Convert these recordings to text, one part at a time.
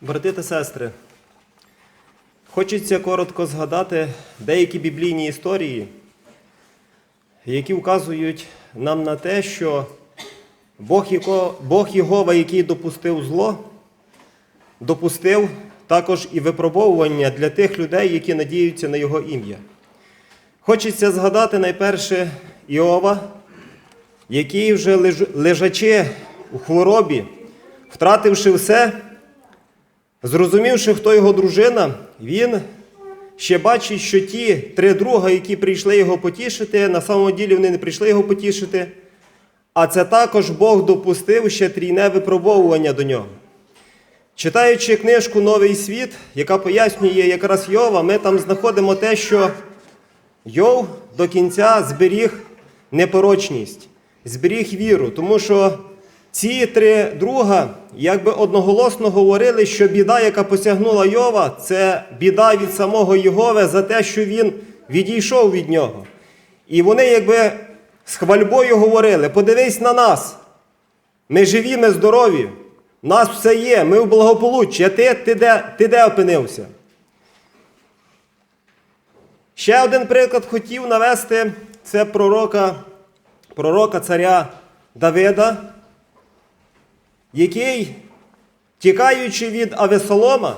Брати та сестри, хочеться коротко згадати деякі біблійні історії, які вказують нам на те, що Бог, Бог Єгова, який допустив зло, допустив також і випробовування для тих людей, які надіються на Його ім'я. Хочеться згадати найперше Іова, який вже лежачи у хворобі, втративши все, Зрозумівши, хто його дружина, він ще бачить, що ті три друга, які прийшли його потішити, на самому ділі вони не прийшли його потішити, а це також Бог допустив ще трійне випробовування до нього. Читаючи книжку Новий світ, яка пояснює якраз Йова, ми там знаходимо те, що Йов до кінця зберіг непорочність, зберіг віру, тому що ці три друга якби одноголосно говорили, що біда, яка посягнула Йова, це біда від самого Єгови за те, що він відійшов від нього. І вони якби з хвальбою говорили: подивись на нас, ми живі, ми здорові, нас все є, ми в благополуччі, а ти, ти, де, ти де опинився? Ще один приклад хотів навести це пророка, пророка царя Давида, який, тікаючи від Авесолома,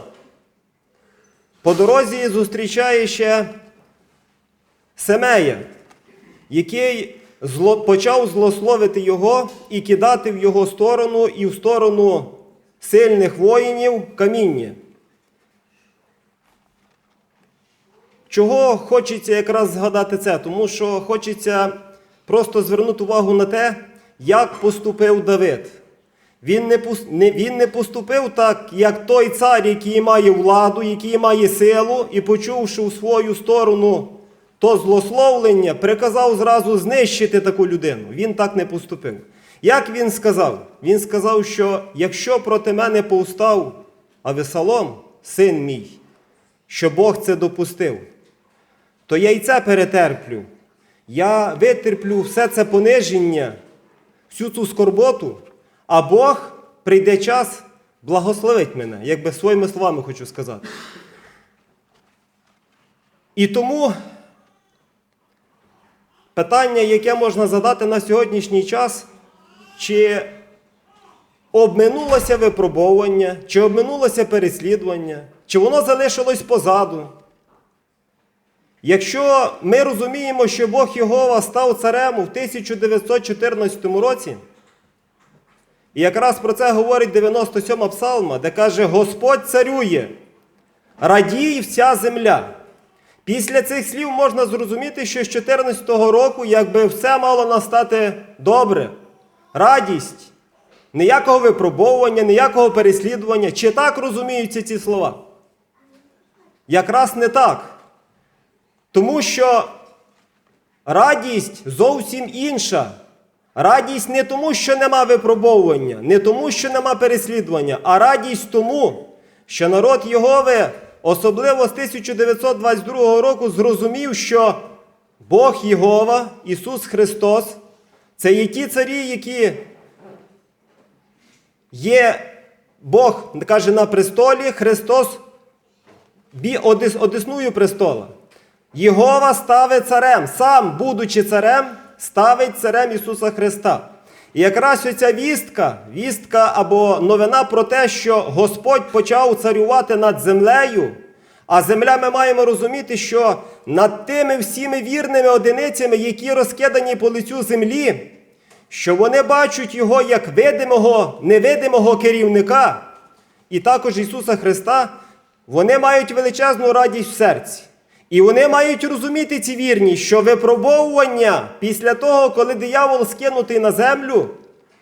по дорозі зустрічає ще Семея, який зло, почав злословити його і кидати в його сторону і в сторону сильних воїнів каміння. Чого хочеться якраз згадати це? Тому що хочеться просто звернути увагу на те, як поступив Давид. Він не, він не поступив так, як той цар, який має владу, який має силу, і почувши у свою сторону то злословлення, приказав зразу знищити таку людину. Він так не поступив. Як він сказав? Він сказав, що якщо проти мене повстав Авесалом, син мій, що Бог це допустив, то я й це перетерплю. Я витерплю все це пониження, всю цю скорботу, а Бог прийде час благословить мене, якби своїми словами хочу сказати. І тому питання, яке можна задати на сьогоднішній час, чи обминулося випробовування, чи обминулося переслідування, чи воно залишилось позаду. Якщо ми розуміємо, що Бог Єгова став царем у 1914 році, і якраз про це говорить 97 псалма, де каже: Господь царює, радій вся земля. Після цих слів можна зрозуміти, що з 14 року якби все мало настати добре, радість, ніякого випробовування, ніякого переслідування. Чи так розуміються ці слова? Якраз не так. Тому що радість зовсім інша. Радість не тому, що нема випробовування, не тому, що нема переслідування, а радість тому, що народ Єгови, особливо з 1922 року, зрозумів, що Бог Єгова, Ісус Христос, це є ті царі, які є Бог каже на престолі, Христос бі одес, престола. Єгова ставить царем, сам, будучи царем, ставить царем Ісуса Христа. І якраз оця вістка, вістка або новина про те, що Господь почав царювати над землею, а земля ми маємо розуміти, що над тими всіми вірними одиницями, які розкидані по лицю землі, що вони бачать його як видимого, невидимого керівника, і також Ісуса Христа, вони мають величезну радість в серці. І вони мають розуміти ці вірні, що випробовування після того, коли диявол скинутий на землю,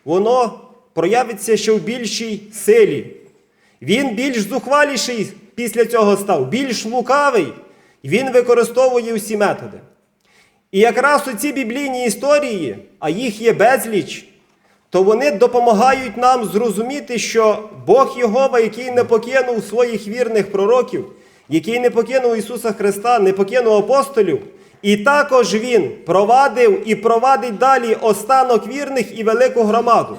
воно проявиться ще в більшій силі. Він більш зухваліший після цього став, більш лукавий, він використовує всі методи. І якраз у ці біблійні історії, а їх є безліч, то вони допомагають нам зрозуміти, що Бог Єгова, який не покинув своїх вірних пророків, який не покинув Ісуса Христа, не покинув апостолів, і також Він провадив і провадить далі останок вірних і велику громаду.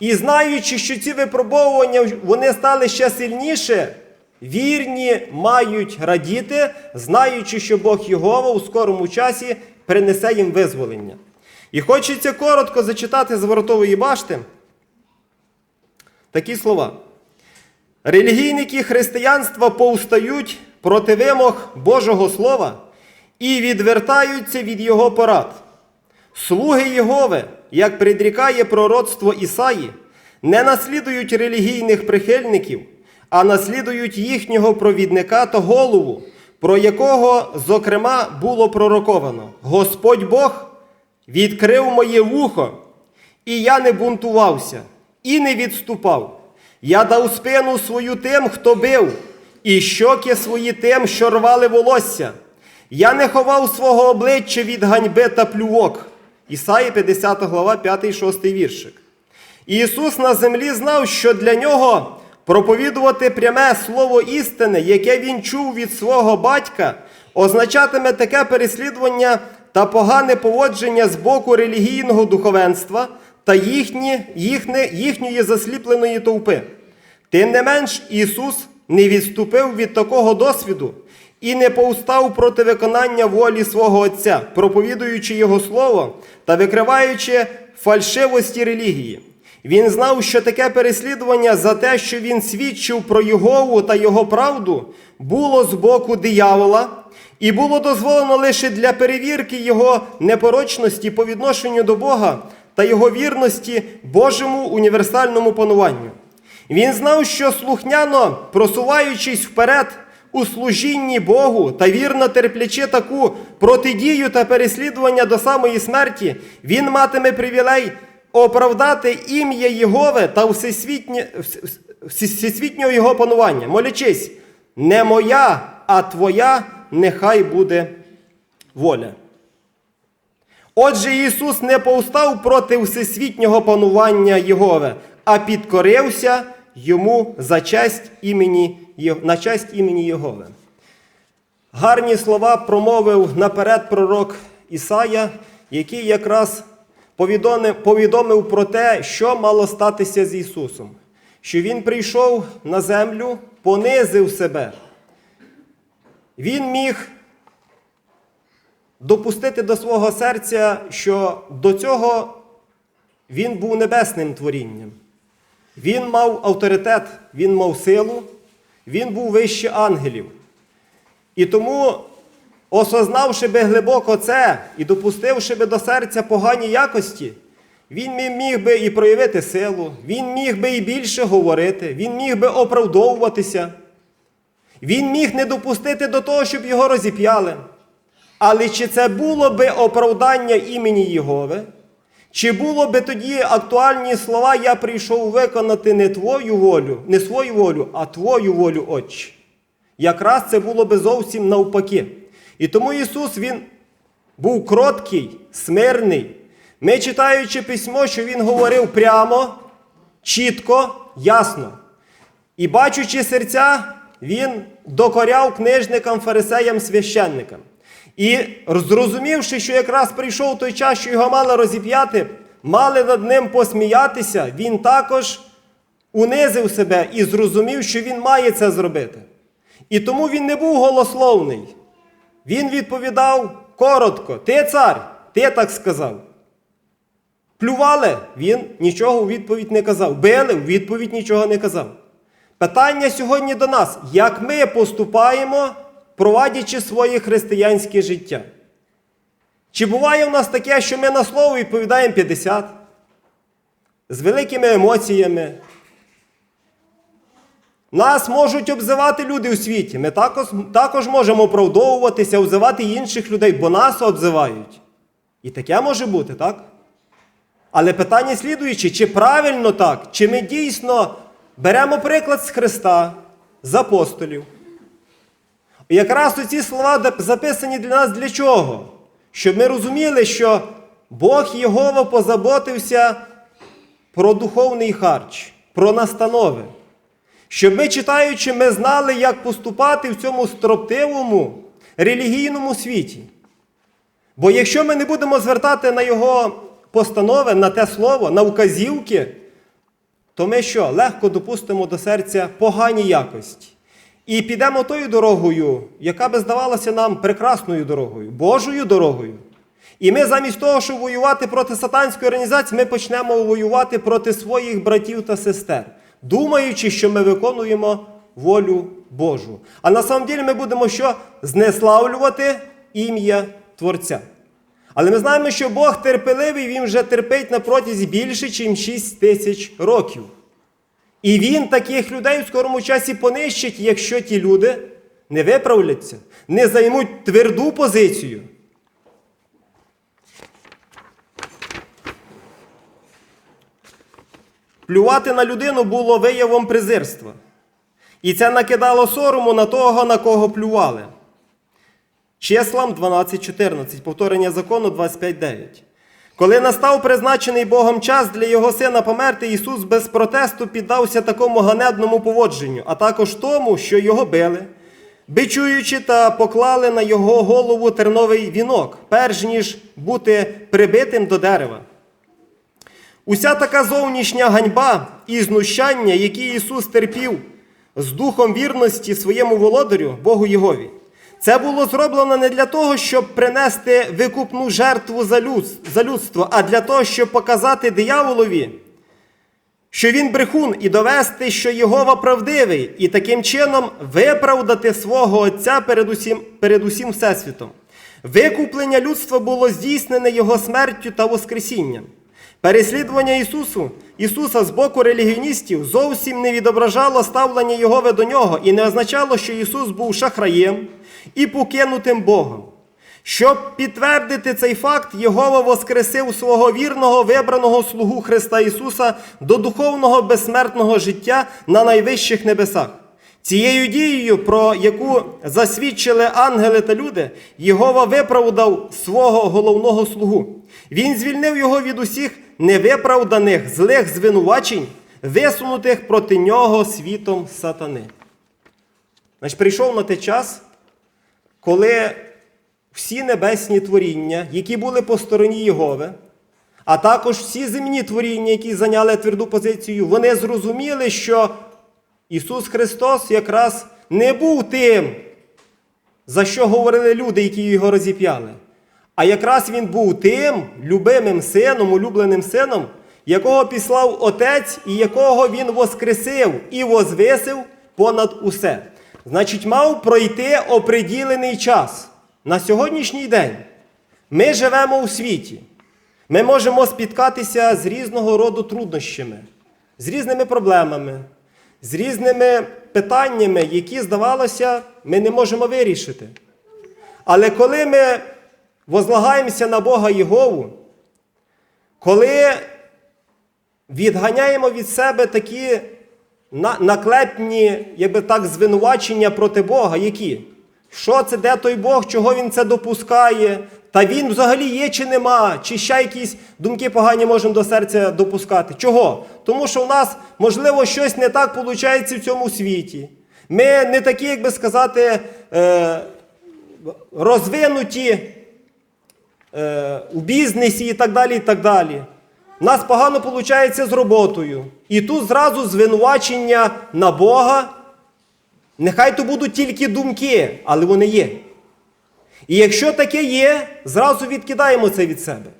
І знаючи, що ці випробовування вони стали ще сильніше, вірні мають радіти, знаючи, що Бог Єгова у скорому часі принесе їм визволення. І хочеться коротко зачитати з воротової башти такі слова. Релігійники християнства повстають проти вимог Божого Слова і відвертаються від Його порад. Слуги Єгови, як предрікає пророцтво Ісаї, не наслідують релігійних прихильників, а наслідують їхнього провідника та голову, про якого, зокрема, було пророковано: Господь Бог відкрив моє вухо, і я не бунтувався, і не відступав. Я дав спину свою тим, хто бив, і щоки свої тим, що рвали волосся. Я не ховав свого обличчя від ганьби та плювок. Ісаї 50 глава, 5, 6 віршик. Ісус на землі знав, що для нього проповідувати пряме слово істини, яке він чув від свого батька, означатиме таке переслідування та погане поводження з боку релігійного духовенства та їхні, їхне, їхньої засліпленої товпи. Тим не менш, Ісус не відступив від такого досвіду і не повстав проти виконання волі свого Отця, проповідуючи Його Слово та викриваючи фальшивості релігії. Він знав, що таке переслідування за те, що він свідчив про Єгову та його правду, було з боку диявола, і було дозволено лише для перевірки його непорочності по відношенню до Бога та його вірності Божому універсальному пануванню. Він знав, що слухняно, просуваючись вперед у служінні Богу та вірно терплячи таку протидію та переслідування до самої смерті, він матиме привілей оправдати ім'я Єгови та всесвітнього Його панування, молячись, не моя, а твоя нехай буде воля. Отже, Ісус не повстав проти всесвітнього панування Єгови, а підкорився йому за честь імені, на честь імені Єгови. Гарні слова промовив наперед пророк Ісая, який якраз повідомив про те, що мало статися з Ісусом, що Він прийшов на землю, понизив себе. Він міг допустити до свого серця, що до цього він був небесним творінням. Він мав авторитет, він мав силу, він був вище ангелів. І тому, осознавши би глибоко це і допустивши би до серця погані якості, він міг би і проявити силу, він міг би і більше говорити, він міг би оправдовуватися. Він міг не допустити до того, щоб його розіп'яли. Але чи це було би оправдання імені Єгови? Чи було би тоді актуальні слова Я прийшов виконати не твою волю, не свою волю, а твою волю, Отче? Якраз це було би зовсім навпаки. І тому Ісус Він був кроткий, смирний. Ми, читаючи письмо, що Він говорив прямо, чітко, ясно. І бачучи серця, Він докоряв книжникам, фарисеям, священникам. І зрозумівши, що якраз прийшов той час, що його мали розіп'яти, мали над ним посміятися, він також унизив себе і зрозумів, що він має це зробити. І тому він не був голословний. Він відповідав коротко: Ти цар, ти так сказав. Плювали, він нічого у відповідь не казав. Били, у відповідь нічого не казав. Питання сьогодні до нас: як ми поступаємо? Провадячи своє християнське життя. Чи буває у нас таке, що ми на слово відповідаємо 50 з великими емоціями? Нас можуть обзивати люди у світі. Ми також також можемо оправдовуватися, обзивати інших людей, бо нас обзивають. І таке може бути, так? Але питання слідуюче, чи правильно так, чи ми дійсно беремо приклад з Христа, з апостолів. І якраз ці слова записані для нас для чого? Щоб ми розуміли, що Бог Єгова позаботився про духовний харч, про настанови. Щоб ми, читаючи, ми знали, як поступати в цьому строптивому релігійному світі. Бо якщо ми не будемо звертати на його постанови, на те слово, на указівки, то ми що легко допустимо до серця погані якості. І підемо тою дорогою, яка би здавалася нам прекрасною дорогою, Божою дорогою. І ми замість того, щоб воювати проти сатанської організації, ми почнемо воювати проти своїх братів та сестер, думаючи, що ми виконуємо волю Божу. А на самом деле ми будемо що? Знеславлювати ім'я Творця. Але ми знаємо, що Бог терпеливий, Він вже терпить на протязі більше, ніж 6 тисяч років. І він таких людей в скорому часі понищить, якщо ті люди не виправляться, не займуть тверду позицію. Плювати на людину було виявом презирства. І це накидало сорому на того, на кого плювали. Числам 12.14, повторення закону 25.9. Коли настав призначений Богом час для його сина померти, Ісус без протесту піддався такому ганебному поводженню, а також тому, що його били, бичуючи та поклали на його голову терновий вінок, перш ніж бути прибитим до дерева. Уся така зовнішня ганьба і знущання, які Ісус терпів з духом вірності своєму володарю, Богу Єгові, це було зроблено не для того, щоб принести викупну жертву за, люд, за людство, а для того, щоб показати дияволові, що він брехун, і довести, що Єгова правдивий, і таким чином виправдати свого Отця перед усім, перед усім Всесвітом. Викуплення людства було здійснене Його смертю та Воскресінням. Переслідування Ісусу, Ісуса з боку релігіоністів зовсім не відображало ставлення Єгови до нього і не означало, що Ісус був шахраєм і покинутим Богом. Щоб підтвердити цей факт, Єгова воскресив свого вірного вибраного слугу Христа Ісуса до духовного безсмертного життя на найвищих небесах. Цією дією, про яку засвідчили ангели та люди, Єгова виправдав свого головного слугу. Він звільнив його від усіх невиправданих злих звинувачень, висунутих проти нього світом сатани. Значить, прийшов на той час, коли всі небесні творіння, які були по стороні Єгови, а також всі земні творіння, які зайняли тверду позицію, вони зрозуміли, що Ісус Христос якраз не був тим, за що говорили люди, які його розіп'яли. А якраз він був тим любимим сином, улюбленим сином, якого післав Отець і якого він воскресив і возвисив понад усе. Значить, мав пройти оприділений час. На сьогоднішній день ми живемо у світі. Ми можемо спіткатися з різного роду труднощами, з різними проблемами, з різними питаннями, які, здавалося, ми не можемо вирішити. Але коли ми возлагаємося на Бога Єгову, коли відганяємо від себе такі на- наклепні, якби так, звинувачення проти Бога, які? Що це, де той Бог, чого він це допускає? Та він взагалі є чи нема, чи ще якісь думки погані можемо до серця допускати. Чого? Тому що в нас, можливо, щось не так виходить в цьому світі. Ми не такі, як би сказати, е, розвинуті е, у бізнесі і так далі. і так далі. У нас погано виходить з роботою. І тут зразу звинувачення на Бога. Нехай то будуть тільки думки, але вони є. І якщо таке є, зразу відкидаємо це від себе.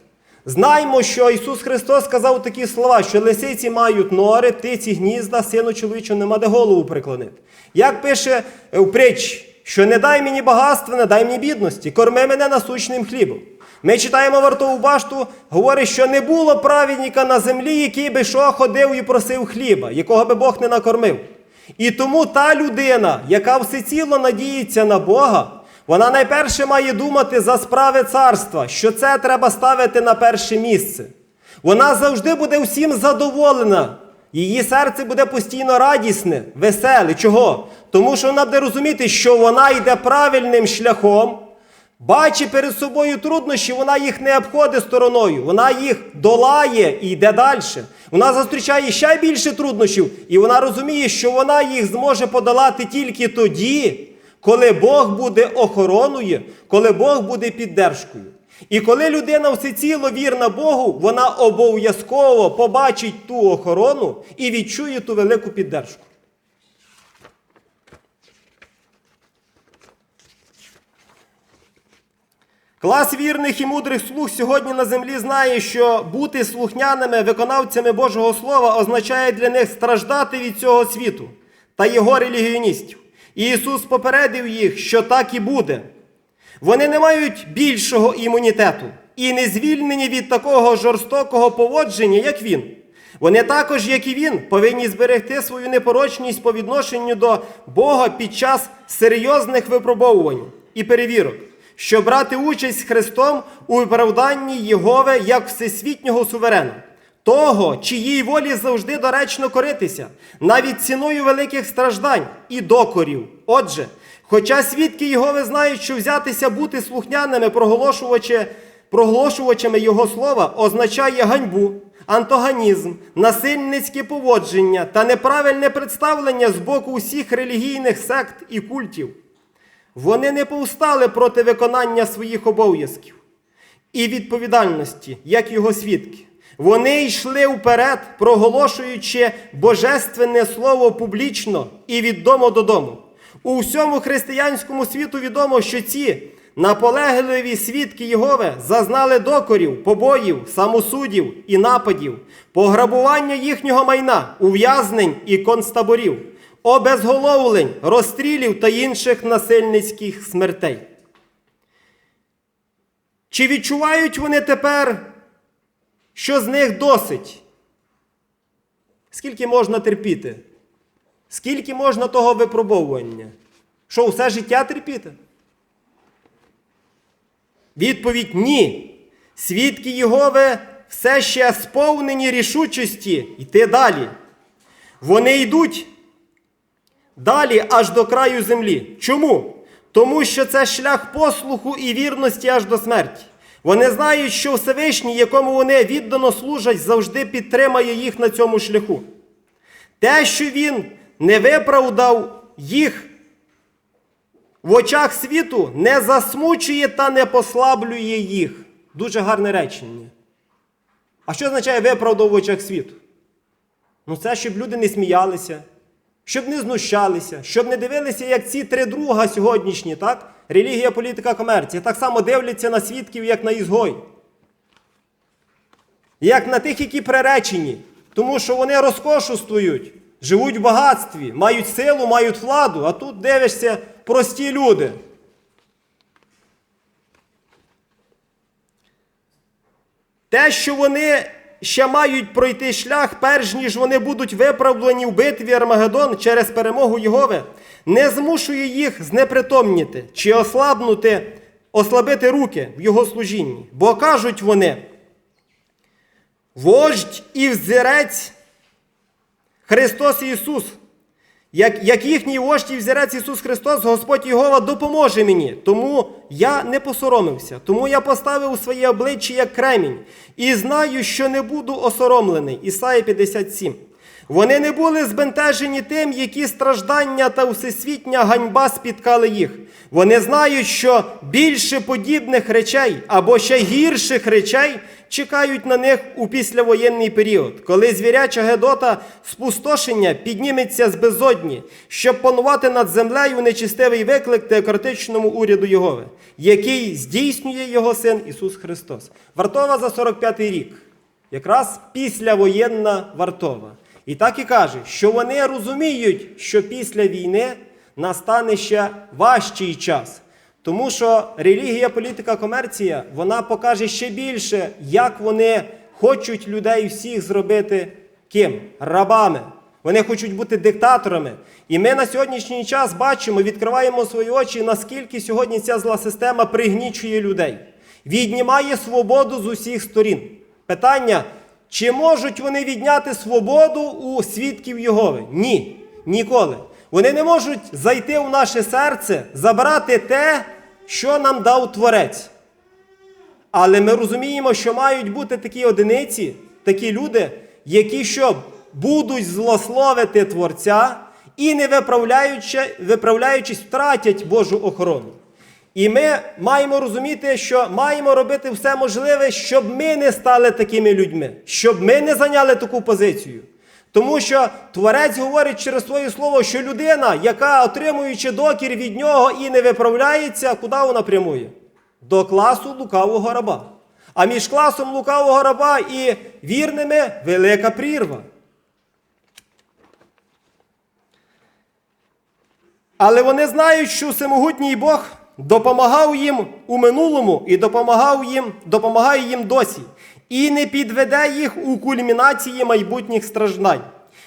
Знаємо, що Ісус Христос сказав такі слова, що лисиці мають нори, птиці гнізда, сину чоловічого нема де голову приклонити. Як пише у притчі, що не дай мені багатства, не дай мені бідності, корми мене насущним хлібом. Ми читаємо вартову башту, говорить, що не було праведника на землі, який би що ходив і просив хліба, якого би Бог не накормив. І тому та людина, яка всеціло надіється на Бога, вона найперше має думати за справи царства, що це треба ставити на перше місце. Вона завжди буде всім задоволена. Її серце буде постійно радісне, веселе. Чого? Тому що вона буде розуміти, що вона йде правильним шляхом, бачить перед собою труднощі, вона їх не обходить стороною, вона їх долає і йде далі. Вона зустрічає ще більше труднощів, і вона розуміє, що вона їх зможе подолати тільки тоді, коли Бог буде охороною, коли Бог буде піддержкою. І коли людина всеціло вірна Богу, вона обов'язково побачить ту охорону і відчує ту велику піддержку. Клас вірних і мудрих слуг сьогодні на землі знає, що бути слухняними виконавцями Божого Слова означає для них страждати від цього світу та його релігіоністів. І Ісус попередив їх, що так і буде. Вони не мають більшого імунітету і не звільнені від такого жорстокого поводження, як він. Вони також, як і він, повинні зберегти свою непорочність по відношенню до Бога під час серйозних випробовувань і перевірок, щоб брати участь з Христом у виправданні Єгови як всесвітнього суверена, того, чиїй волі завжди доречно коритися, навіть ціною великих страждань і докорів. Отже, хоча свідки Єгови знають, що взятися бути слухняними, проголошувачи, проголошувачами Його слова, означає ганьбу, антагонізм, насильницьке поводження та неправильне представлення з боку усіх релігійних сект і культів. Вони не повстали проти виконання своїх обов'язків і відповідальності, як його свідки. Вони йшли вперед, проголошуючи божественне слово публічно і від дому додому. У всьому християнському світу відомо, що ці наполегливі свідки Єгови зазнали докорів, побоїв, самосудів і нападів, пограбування їхнього майна, ув'язнень і концтаборів, обезголовлень, розстрілів та інших насильницьких смертей. Чи відчувають вони тепер, що з них досить? Скільки можна терпіти? Скільки можна того випробовування? Що все життя терпіти? Відповідь ні. Свідки Єгови все ще сповнені рішучості йти далі. Вони йдуть далі аж до краю землі. Чому? Тому що це шлях послуху і вірності аж до смерті. Вони знають, що Всевишній, якому вони віддано служать, завжди підтримає їх на цьому шляху. Те, що він не виправдав їх в очах світу, не засмучує та не послаблює їх. Дуже гарне речення. А що означає виправдав в очах світу? Ну, це щоб люди не сміялися, щоб не знущалися, щоб не дивилися, як ці три друга сьогоднішні, так? Релігія, політика, комерція, так само дивляться на свідків, як на ізгой. Як на тих, які приречені, тому що вони розкошуствують, живуть в багатстві, мають силу, мають владу, а тут дивишся прості люди. Те, що вони ще мають пройти шлях, перш ніж вони будуть виправлені в битві Армагеддон через перемогу Єгови, не змушує їх знепритомніти чи ослабнути, ослабити руки в його служінні. Бо кажуть вони, вождь і взірець Христос Ісус, як, як їхній вождь і взірець Ісус Христос, Господь Єгова допоможе мені. Тому я не посоромився, тому я поставив своє обличчя як кремінь, і знаю, що не буду осоромлений. Ісая 57. Вони не були збентежені тим, які страждання та всесвітня ганьба спіткали їх. Вони знають, що більше подібних речей або ще гірших речей чекають на них у післявоєнний період, коли звіряча Гедота спустошення підніметься з безодні, щоб панувати над землею нечистивий виклик теократичному уряду Єгови, який здійснює його син Ісус Христос. Вартова за 45-й рік, якраз післявоєнна вартова. І так і каже, що вони розуміють, що після війни настане ще важчий час. Тому що релігія, політика, комерція вона покаже ще більше, як вони хочуть людей всіх зробити ким? Рабами. Вони хочуть бути диктаторами. І ми на сьогоднішній час бачимо, відкриваємо свої очі, наскільки сьогодні ця зла система пригнічує людей, віднімає свободу з усіх сторін. Питання. Чи можуть вони відняти свободу у свідків Єгови? Ні, ніколи. Вони не можуть зайти в наше серце, забрати те, що нам дав Творець. Але ми розуміємо, що мають бути такі одиниці, такі люди, які що будуть злословити Творця і, не виправляючи, виправляючись, втратять Божу охорону. І ми маємо розуміти, що маємо робити все можливе, щоб ми не стали такими людьми, щоб ми не зайняли таку позицію. Тому що Творець говорить через своє слово, що людина, яка отримуючи докір від нього і не виправляється, куди вона прямує? До класу лукавого раба. А між класом лукавого раба і вірними велика прірва. Але вони знають, що всемогутній Бог допомагав їм у минулому і допомагав їм, допомагає їм досі, і не підведе їх у кульмінації майбутніх страждань.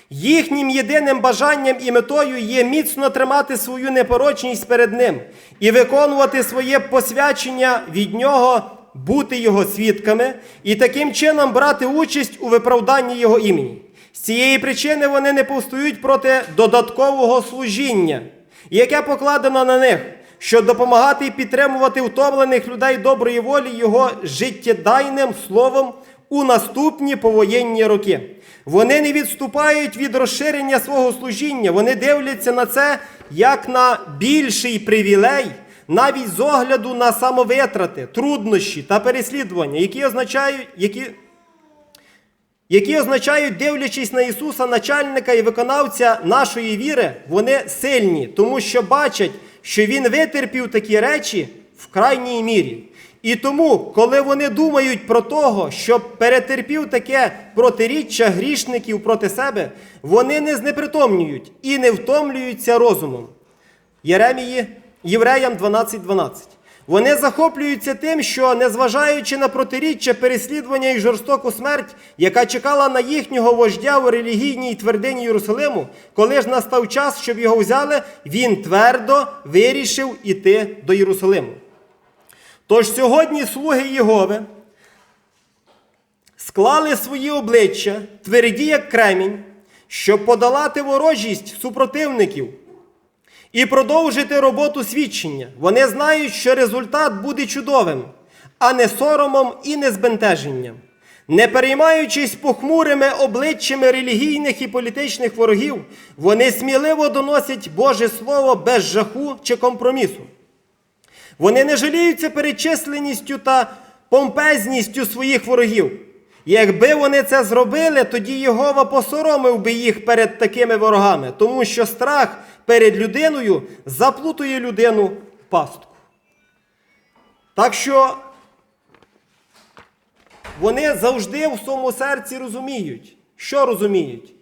Їхнім єдиним бажанням і метою є міцно тримати свою непорочність перед ним і виконувати своє посвячення від нього, бути його свідками і таким чином брати участь у виправданні його імені. З цієї причини вони не повстають проти додаткового служіння, яке покладено на них, щоб допомагати і підтримувати втомлених людей доброї волі його життєдайним словом у наступні повоєнні роки. Вони не відступають від розширення свого служіння, вони дивляться на це як на більший привілей, навіть з огляду на самовитрати, труднощі та переслідування, які означають, які які означають, дивлячись на Ісуса, начальника і виконавця нашої віри, вони сильні, тому що бачать, що Він витерпів такі речі в крайній мірі. І тому, коли вони думають про того, що перетерпів таке протиріччя грішників проти себе, вони не знепритомнюють і не втомлюються розумом. Єремії, Євреям 12.12. 12. Вони захоплюються тим, що, незважаючи на протиріччя, переслідування і жорстоку смерть, яка чекала на їхнього вождя у релігійній твердині Єрусалиму, коли ж настав час, щоб його взяли, він твердо вирішив іти до Єрусалиму. Тож сьогодні слуги Єгови склали свої обличчя, тверді, як кремінь, щоб подолати ворожість супротивників і продовжити роботу свідчення. Вони знають, що результат буде чудовим, а не соромом і не збентеженням. Не переймаючись похмурими обличчями релігійних і політичних ворогів, вони сміливо доносять Боже Слово без жаху чи компромісу. Вони не жаліються перед численністю та помпезністю своїх ворогів. Якби вони це зробили, тоді Єгова посоромив би їх перед такими ворогами, тому що страх перед людиною заплутує людину в пастку. Так що вони завжди в своєму серці розуміють, що розуміють?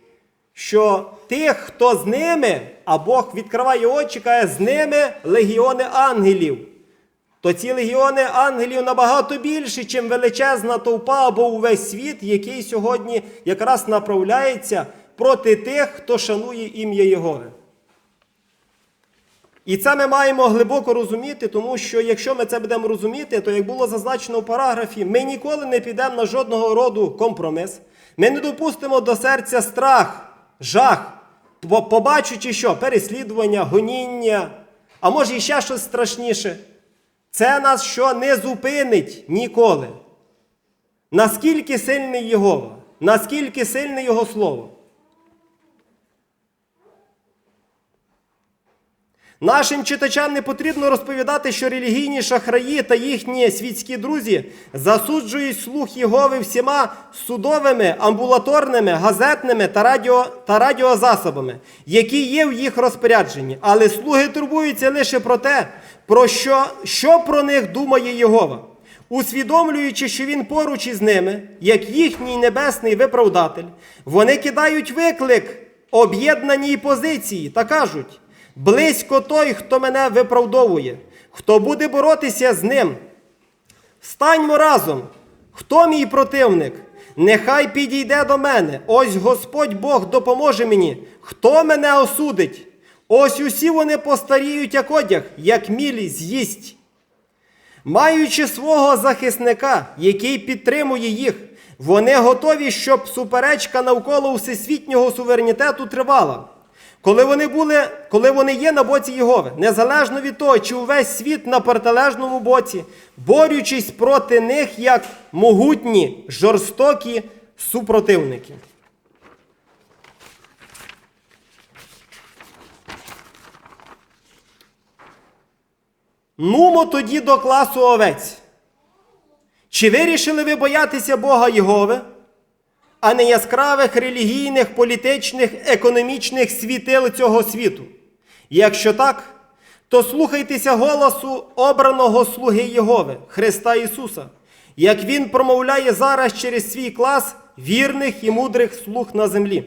Що тих, хто з ними, а Бог відкриває очі, каже, з ними легіони ангелів. То ці легіони ангелів набагато більші, чим величезна товпа або увесь світ, який сьогодні якраз направляється проти тих, хто шанує ім'я Єгови. І це ми маємо глибоко розуміти, тому що якщо ми це будемо розуміти, то як було зазначено в параграфі, ми ніколи не підемо на жодного роду компроміс. Ми не допустимо до серця страх, жах, побачучи що? Переслідування, гоніння, а може і ще щось страшніше. Це нас що не зупинить ніколи. Наскільки сильний Єгова, наскільки сильне Його Слово. Нашим читачам не потрібно розповідати, що релігійні шахраї та їхні світські друзі засуджують слух Єгови всіма судовими, амбулаторними, газетними та, радіо, та радіозасобами, які є в їх розпорядженні. Але слуги турбуються лише про те, про що, що про них думає Єгова. Усвідомлюючи, що він поруч із ними, як їхній небесний виправдатель, вони кидають виклик об'єднаній позиції та кажуть. Близько той, хто мене виправдовує, хто буде боротися з ним. Станьмо разом, хто мій противник? Нехай підійде до мене. Ось Господь Бог допоможе мені. Хто мене осудить? Ось усі вони постаріють, як одяг, як мілі з'їсть. Маючи свого захисника, який підтримує їх, вони готові, щоб суперечка навколо всесвітнього суверенітету тривала. Коли вони були, коли вони є на боці Єгови, незалежно від того, чи увесь світ на протилежному боці, борючись проти них як могутні, жорстокі супротивники. Нумо тоді до класу овець. Чи вирішили ви боятися Бога Єгови, а не яскравих релігійних, політичних, економічних світил цього світу? Якщо так, то слухайтеся голосу обраного слуги Єгови, Христа Ісуса, як Він промовляє зараз через свій клас вірних і мудрих слуг на землі.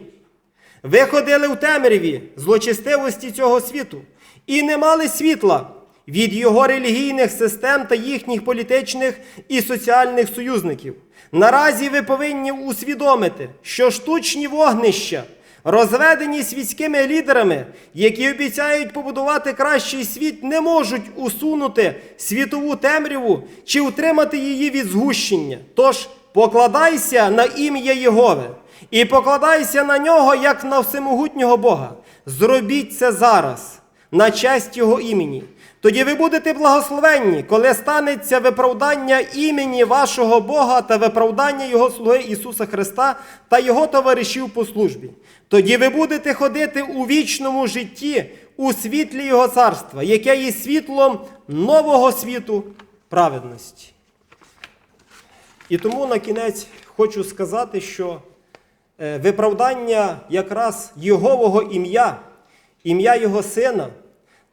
Ви ходили в темряві злочестивості цього світу і не мали світла від його релігійних систем та їхніх політичних і соціальних союзників. Наразі ви повинні усвідомити, що штучні вогнища, розведені світськими лідерами, які обіцяють побудувати кращий світ, не можуть усунути світову темряву чи утримати її від згущення. Тож покладайся на ім'я Єгови і покладайся на нього як на всемогутнього Бога. Зробіть це зараз, на честь Його імені. Тоді ви будете благословенні, коли станеться виправдання імені вашого Бога та виправдання Його слуги Ісуса Христа та Його товаришів по службі. Тоді ви будете ходити у вічному житті у світлі Його царства, яке є світлом нового світу праведності. І тому на кінець хочу сказати, що е, виправдання якраз Єгового ім'я, ім'я Його Сина,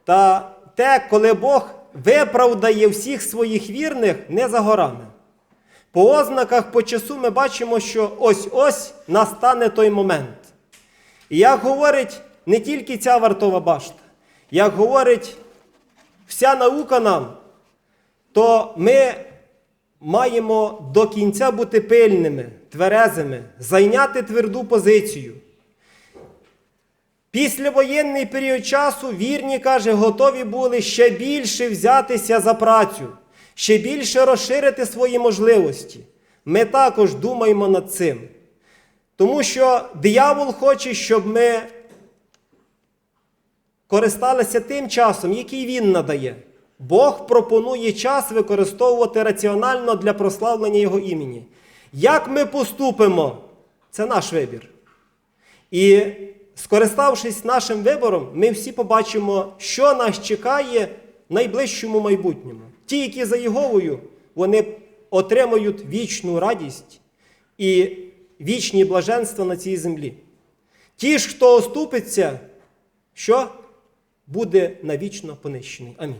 та те, коли Бог виправдає всіх своїх вірних, не за горами. По ознаках, по часу ми бачимо, що ось-ось настане той момент. І як говорить не тільки ця вартова башта, як говорить вся наука нам, то ми маємо до кінця бути пильними, тверезими, зайняти тверду позицію. Післявоєнний період часу вірні, каже, готові були ще більше взятися за працю, ще більше розширити свої можливості. Ми також думаємо над цим. Тому що диявол хоче, щоб ми користалися тим часом, який він надає. Бог пропонує час використовувати раціонально для прославлення Його імені. Як ми поступимо, це наш вибір. І скориставшись нашим вибором, ми всі побачимо, що нас чекає в найближчому майбутньому. Ті, які за Єговою, вони отримають вічну радість і вічні блаженства на цій землі. Ті ж, хто оступиться, що буде навічно понищений. Амінь.